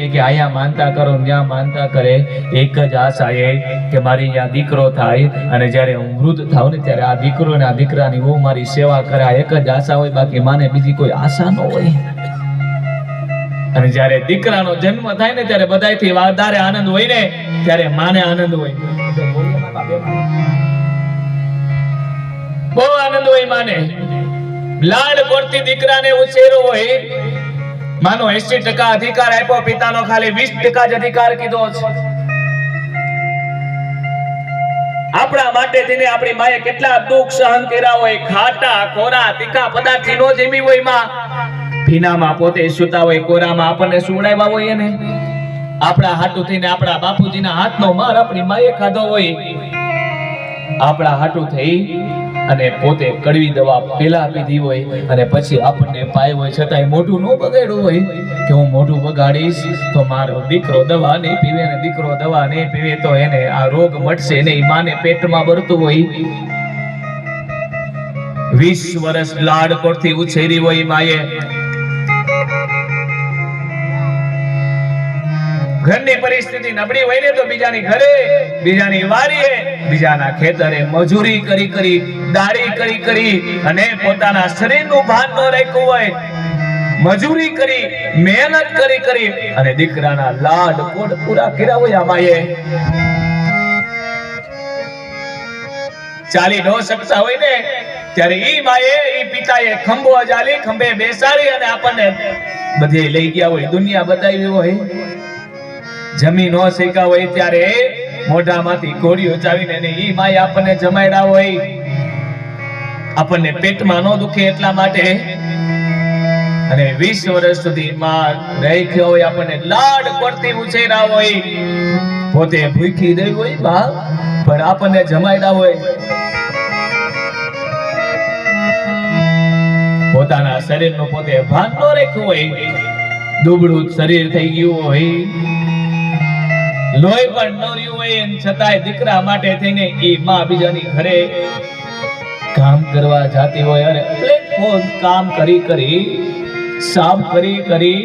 કે કે અહીંયા માનતા કરો ત્યાં માનતા કરે. એક જ આશા એ કે મારી અહીંયા દીકરો થાય અને જ્યારે હું વૃદ્ધ થાવ ને ત્યારે આ દીકરો ને આ દીકરાની બહુ મારી સેવા કરે. એક જ આશા હોય, બાકી માને બીજી કોઈ આશા ન હોય. અને જ્યારે દીકરાનો જન્મ થાય ને ત્યારે બધાયથી વધારે આનંદ હોય ને, ત્યારે માને આનંદ હોય. બહુ આનંદ હોય માને. લાડ પડતી દીકરાને ઉછેરો હોય માનો 80% અધિકાર આપ્યો, પિતાનો ખાલી 20% જ અધિકાર કીધો છે. આપણા માટે થઈને આપણી માએ કેટલા દુઃખ સહન કર્યા હોય, ખાટા, ખોરા, તીખા પદાર્થ નો જેમી હોયમાં. ભીનામાં પોતે સુતા હોય, કોરામાં આપણને સુવડાવ્યા હોય એને. આપણા હાટુ થઈને આપણા બાપુજીના હાથનો માર આપણી માએ ખાધો હોય. આપણા હાટું થઈ અને પોતે કડવી દવા પેલા પીધી હોય અને પછી આપણને પાય હોય, છતાંય મોઢું ન બગાડ્યું હોય કે હું મોઢું બગાડીશ, તો મારો દીકરો દવા નહીં પીવે અને દીકરો દવા નહીં પીવે તો એને આ રોગ મટશે નહીં. માને પેટમાં ભરતું હોય. વીસ વર્ષ લાડ પરથી ઉછેરી હોય માએ. ઘરની પરિસ્થિતિ નબળી હોય ને તો બીજાની ઘરે, બીજાની વાડીએ બીજાના ખેતરે મજૂરી કરી કરી દાડી કરી કરી અને પોતાના શરીરનું ભાન ન રાખ્યું હોય, મજૂરી કરી, મહેનત કરી કરી અને દીકરાના લાડ કોડ પૂરા કર્યા હોય આ ચાલી ન શકતા હોય ને, ત્યારે ઈ માએ, ઈ પિતાએ ખંભો જાલી ખંભે બેસાડી અને આપણને બધે લઈ ગયા હોય, દુનિયા બતાવી હોય. જમી નો શીખા હોય ત્યારે મોઢામાંથી કોળીઓ ચાવીને અને ઈ માય આપણને જમાડ્યા હોય. આપણને પેટમાં નો દુખે એટલા માટે. અને 20 વર્ષ સુધી માં રાખ્યો હોય, આપણને લાડ પડતી ઉછેરા હોય. પોતે ભૂખી દઈ હોય બા પણ આપણને જમાડ્યા હોય. પોતાના શરીરનું પોતે ભાન ન રાખ્યું હોય. દુબળું શરીર થઈ ગયું હોય. લોહી પણ ન હોય એમ છતાંય દીકરા માટે થઈને એ માં બીજાની ઘરે કામ કરવા જાતી હોય અને પ્લેટફોર્મ કામ કરી કરી સાફ કરી કરી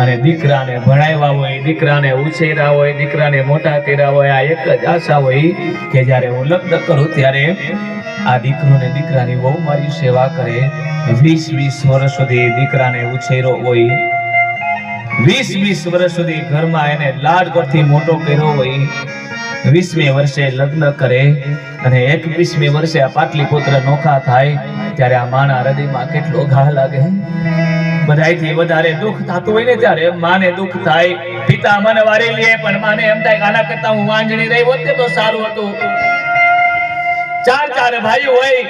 અને દીકરાને ભણાવ્યા હોય, દીકરાને ઉછેર્યા હોય, દીકરાને મોટા કર્યા હોય, આ એક જ આશા હોય કે જ્યારે હું લગ્ન કરું ત્યારે આ દીકરો ને દીકરાની બહુ મારી સેવા કરે. વીસ વીસ વર્ષ સુધી દીકરાને ઉછેરો હોય વીસ વીસ વર્ષ સુધી ઘરમાં એને લાડ પરથી મોટો કર્યો હોય, વીસમી વર્ષે લગ્ન કરે અને એકવીસમી વર્ષે આ પાટલીપુત્ર નોખા થાય, ત્યારે આ માણા હૃદયમાં કેટલો ઘા લાગે બધાયથી વધારે દુઃખ થતું હોય ને ત્યારે માને દુઃખ થાય. પિતા મને વારી લે, પણ માને એમ થાય આના કરતા હું વાંજણી રહી હોત ને તો સારું હતું. ચાર ચાર ભાઈઓ હોય.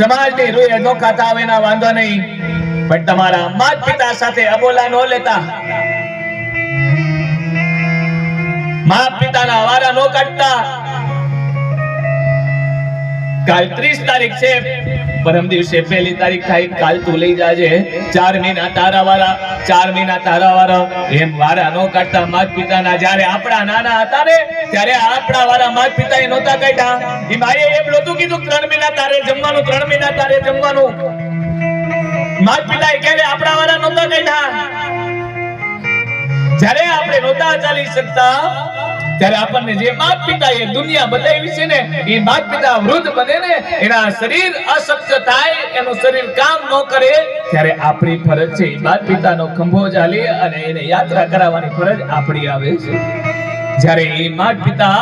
સમાજની રૂએ નોખા થાવ એના વાંધો નહીં. પણ તમારા માત પિતા સાથે અબોલા ન લેતા. મા પિતાના વારા નો કાઢતા. કાલ 30 તારીખ છે. પરમ દિવસે પહેલી તારીખ થાય, કાલ તું લઈ જાજે. ચાર મહિના તારા વાળા ચાર મહિના તારા વાળા એમ વારા નો કાઢતા માત પિતાના જ્યારે આપણા નાના હતા ને, ત્યારે આપણા વાળા માત પિતાએ નહોતા કાઢ્યા. એ માએ એમ નહોતું કીધું, ત્રણ મહિના તારે જમવાનું, ત્રણ મહિના તારે જમવાનું. માત પિતાએ ક્યારે આપણા વાળા નહોતા કાઢ્યા જ્યારે આપણે નહોતા ચાલી શકતા, ત્યારે આપણને જે માત પિતાએ દુનિયા બતાવી છે ને, એ માત પિતા વૃદ્ધ બને ને, એના શરીર અશક્ત થાય, એનું શરીર કામ ન કરે, ત્યારે આપણી ફરજ છે માત પિતાનો ખંભો ચાલી અને એને યાત્રા કરાવવાની ફરજ આપણી આવે છે. જ્યારે એ માત પિતા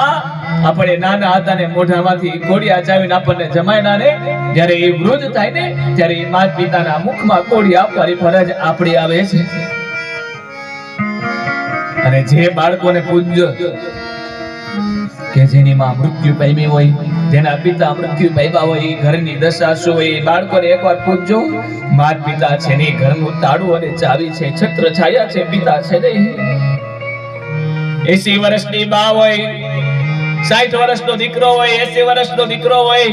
આપણે નાના હતા ને મોઢામાંથી કોડી આચાવીને આપણને જમાયના ને, જ્યારે એ વૃદ્ધ થાય ને, ત્યારે એ માત પિતાના મુખમાં કોડી આપવાની ફરજ આપણી આવે છે. અને જે બાળકોને પૂજ્ય કે જેની માં મૃત્યુ પામી હોય, જેના પિતા મૃત્યુ પામ્યા હોય ઘરની દશા શું હોય બાળકોને એકવાર પૂછજો માત પિતા છે ને ઘરનું તાળું અને ચાવી છે, છત્ર છાયા છે, પિતા છે ને એસી વર્ષની બા હોય, સાઠ વર્ષનો દીકરો હોય, એસી વર્ષનો દીકરો હોય,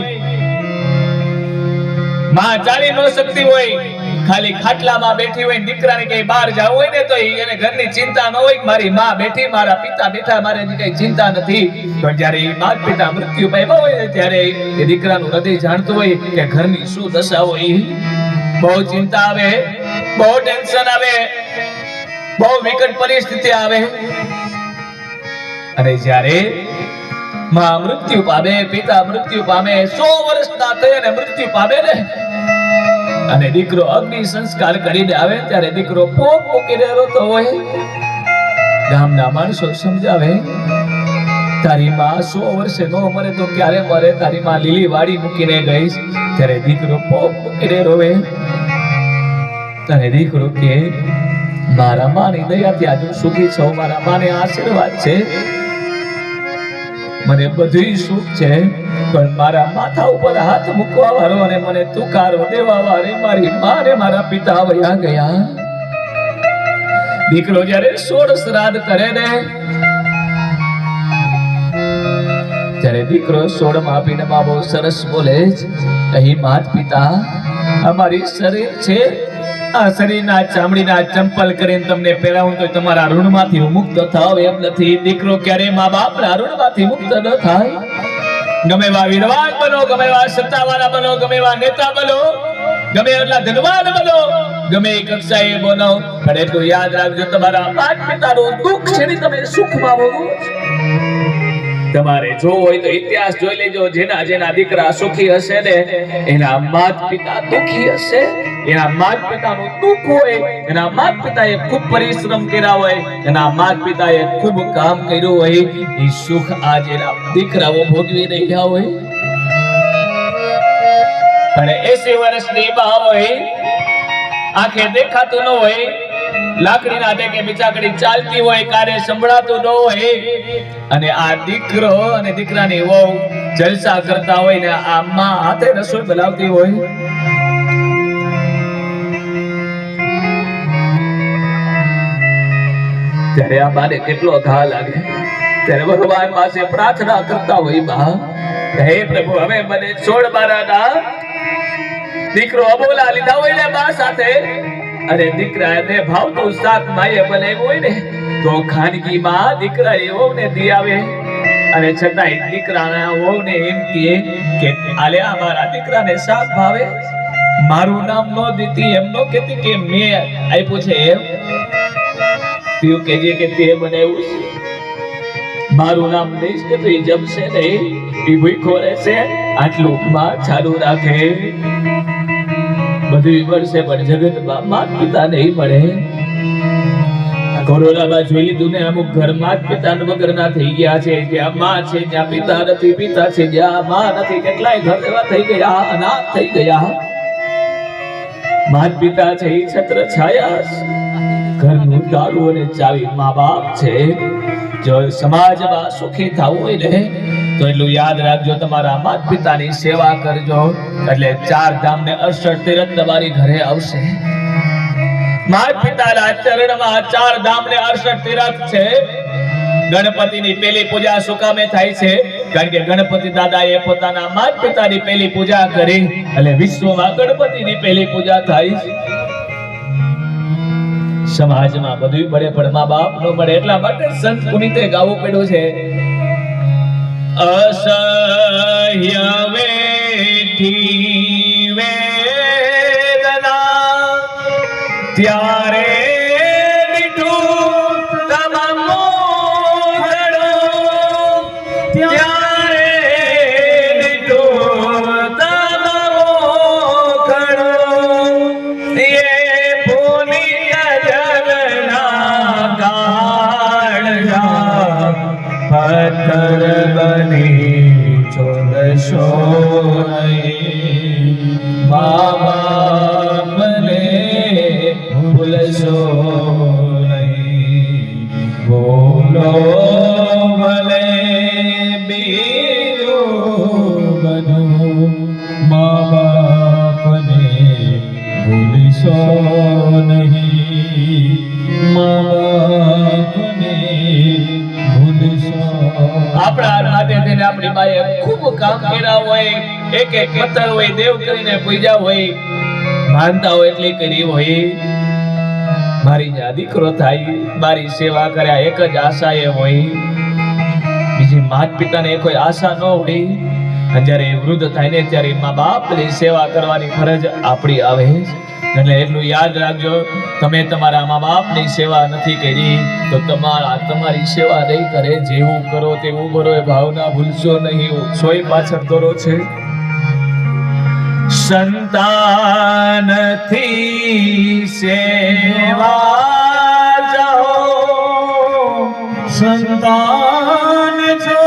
માં ચાલી ન શકતી હોય, ખાલી ખાટલામાં બેઠી હોય દીકરાને કઈ બહાર જવું હોય ને તો એને ઘરની ચિંતા ન હોય મારી માં બેઠી, મારા પિતા બેઠા, મારે કઈ ચિંતા નથી. પણ જ્યારે એ મા પિતા મૃત્યુ પામ્યા હોય ત્યારે એ દીકરાનું હૃદય જાણતું હોય કે ઘરની શું દશા હોય. બહુ ચિંતા આવે, બહુ ટેન્શન આવે, બહુ વિકટ પરિસ્થિતિ આવે. અને જ્યારે માં મૃત્યુ પામે, પિતા મૃત્યુ પામે, સો વર્ષના થઈ અને મૃત્યુ પામે ને, અને દીકરો અગ્નિ સંસ્કાર કરીને આવે, ત્યારે દીકરો પોપ મૂકીને રોતો હોય. ગામના માણસો સમજાવે, તારી માં સો વર્ષે નો મરે તો ક્યારે મરે? તારી માં લીલી વાડી મૂકીને ગઈ. ત્યારે દીકરો પોપ મૂકીને રોવે. ત્યારે દીકરો કે, મારા માની દયાથી આજે સુખી છો. મારા માને આશીર્વાદ છે. મને બધું સુખ છે, પણ મારા માથા ઉપર હાથ મૂકવા વાળો અને મને તુકારો દેવા વાળી મારી મારે મારા પિતા વયા ગયા. દીકરો જ્યારે સોળ શ્રાદ્ધ કરે ને, ત્યારે દીકરો સોળમાં પીને બહુ સરસ બોલે છે, અહીં માત પિતા, અમારી શરીર છે આ શરીરના ચામડીના ચંપલ કરીને તમને પહેરાવું તો તમારા ઋણમાંથી મુક્ત થાવ એમ નથી. દીકરો ક્યારે મા બાપના ઋણમાંથી મુક્ત ન થાય. ગમે એવા વિદ્વાન બનો, ગમે એવા સત્તાવાળા બનો, ગમે એવા નેતા બનો, ગમે એટલા ધનવાન બનો, ગમે એ કક્ષાએ બનો. પણ એટલું યાદ રાખજો, તમારા માત પિતાનું દુઃખ છે તમે સુખમાં ભોગવો તમારે જો હોય તો ઇતિહાસ જોઈ લેજો. જેના જેના દીકરા સુખી હશે ને, એના માત પિતા દુખી હશે. એના માત પિતાનું દુઃખ હોય, એના માત ખૂબ પરિશ્રમ કર્યા હોય, એના માત પિતાએ ખૂબ કામ કર્યું હોય, એ સુખ આજે એના દીકરાઓ ભોગવી રહ્યા હોય. અને એસી વર્ષની બા હોય, આંખે દેખાતું ન હોય, લાકડીના કે બિચાકડી ચાલતી હોય કારે સંભળાતું ન હોય, અને આ દીકરો અને દીકરાની વહુ જલસા કરતા હોય ને આ માં હાથે રસોઈ બનાવતી હોય. ત્યારે આ બાને કેટલો ઘા લાગે, ત્યારે ભગવાન પાસે પ્રાર્થના કરતા હોય, બા, હે પ્રભુ, હવે મને છોડ મારાના દીકરો અબોલા લીધા હોય ને બા સાથે. અને દીકરાને ભાવતું સાત માએ બનાવ્યું હોય ને, તો ખાનગી માં દીકરા એવો ને દી આવે. અને છતાંય દીકરાના વહુને એમ કહે કે, આલે અમારા મારા દીકરાને સાથ ભાવે? મારું નામ નો દીધી. એમ નો કહેતી કે, મેં આપ્યું છે. એમ તું કહેજે કે તે બનાવ્યું છે. મારું નામ દઈશ કે તો જમશે નહીં એ ભૂખો રહેશે, આટલું માં ચાલુ રાખે. બધું મળશે, પણ જગતમાં માત પિતા નહીં મળે. કોરોનામાં જોઈ લીધું ને, અમુક ઘરમાં જ પિતા વગરના થઈ ગયા છે. જ્યાં માં છે, જ્યાં પિતા નથી, પિતા છે, જ્યાં માં નથી, કેટલાય ઘર એવા થઈ ગયા, અનાથ થઈ ગયા. માત પિતા છે, એ છત્ર છાયા. ઘરનું તાળું અને ચાવી મા બાપ છે. જો સમાજમાં સુખી થવું હોય ને, તો એટલું યાદ રાખજો તમારા માત પિતાની સેવા કરજો. એટલે ચાર ધામ ને અડસઠ તીરથ તમારી ઘરે આવશે. માત પિતાના ચરણમાં ચાર ધામ ને અડસઠ તીરથ છે. ગણપતિની પેલી પૂજા સુકામે થાય છે. કારણ કે ગણપતિ દાદા એ પોતાના માત પિતાની પેલી પૂજા કરી. એટલે વિશ્વમાં ગણપતિની પેલી પૂજા થાય છે. સમાજમાં બધું પડે, પણ મા બાપ નો પડે. એટલા માટે સંત પુનિતે ગાવું પડ્યું છે. અસહ્ય વેઠી વેદના ત્યારે પથ્થર બની ચોદશો મા બાપને ભૂલશો નહીં. બોલો ભલે બીજું ભૂલશો નહીં. આપણા માટે થઈને આપણી માએ ખૂબ કામ કર્યા હોય, એક એક પથ્થર હોય, દેવ કરીને પૂજા હોય, માનતા હોય એટલી કરી હોય. મારી જ્યાં દીકરો થાય, મારી સેવા કર્યા એક જ આશા એ હોય. બીજી માત પિતાને કોઈ આશા ન હોય જ્યારે વૃદ્ધ થાય ને ત્યારે મા બાપની સેવા કરવાની ફરજ આપણી આવે છે. એટલે એટલું યાદ રાખજો, તમે તમારા મા બાપની સેવા નથી કરી, તો તમારા, તમારી સેવા નહીં કરે, જેવું કરો તેવું કરો, એ ભાવના ભૂલશો નહીં. સોય પાછળ દોરો છે. સંતાનથી સેવા જાઓ. સંતાન જો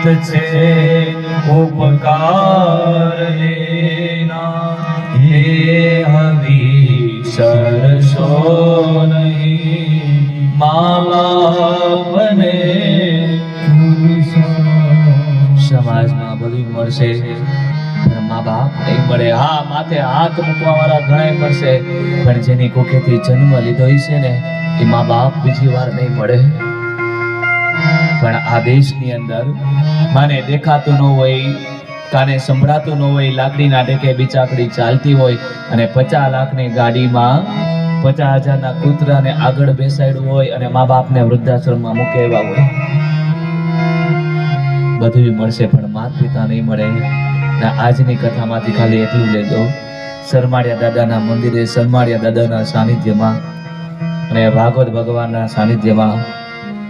અગણિત છે, ઉપકાર લેના. હે હવિસરશો નહીં. મા બાપને ભૂલશો સમાજમાં બધું મળશે. મા બાપ નહીં મળે. હા, માથે હાથ મૂકવા વાળા ઘણા પણ જેની કોખેથી જન્મ લીધો છે ને એ મા બાપ બીજી વાર નહીં મળે. પણ આ દેશની અંદર મને દેખાતું ન હોય, કાને સંભળાતું ન હોય, લાકડીના ટેકે બિચાકડી ચાલતી હોય અને પચાસ લાખની ગાડીમાં પચાસ હજારના કૂતરાને આગળ બેસાડ્યું હોય અને મા બાપને વૃદ્ધાશ્રમમાં મૂકે એવા હોય. બધું મળશે પણ માત પિતા નહીં મળે. ને આજની કથામાંથી ખાલી એટલું લેજો. શરમાળિયા દાદાના મંદિરે, શરમાળિયા દાદાના સાનિધ્યમાં અને ભાગવત ભગવાનના સાનિધ્યમાં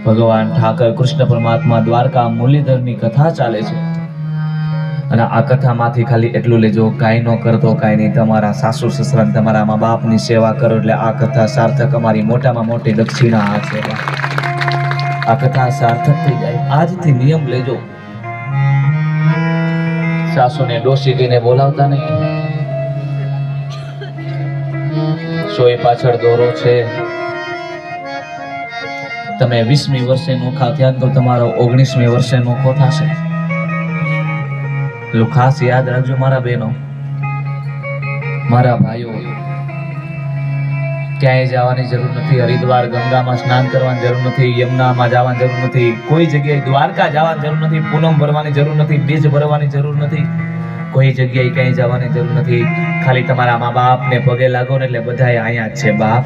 ભગવાન ઠાકર કૃષ્ણ પરમાત્મા દ્વારકા મુરલીધરની કથા ચાલે છે. અને આ કથામાંથી ખાલી એટલું લેજો, કાંઈ ન કરતો, કાંઈ નહીં. તમારા સાસુ સસરા તમારા મા બાપની સેવા કરો એટલે આ કથા સાર્થક અમારી મોટામાં મોટી દક્ષિણા આ સેવા આ કથા સાર્થક થઈ જાય. આજથી નિયમ લેજો. સાસુને ડોસી કહીને બોલાવતા નહીં. સોય પાછળ દોરો છે. તમે વીસમી વર્ષે નોખા થયા તો તમારો ઓગણીસમી વર્ષે નોખો થશે. ખાસ યાદ રાખજો મારા બહેનો. મારા ભાઈઓ, ક્યાંય જવાની જરૂર નથી, હરિદ્વાર, ગંગામાં સ્નાન કરવાની જરૂર નથી, યમુનામાં જવાની જરૂર નથી, કોઈ જગ્યાએ દ્વારકા જવાની જરૂર નથી, પૂનમ ભરવાની જરૂર નથી, બીજ ભરવાની જરૂર નથી, કોઈ જગ્યાએ ક્યાંય જવાની જરૂર નથી. ખાલી તમારા મા બાપને પગે લાગો ને એટલે બધાય અહીંયા જ છે બાપ.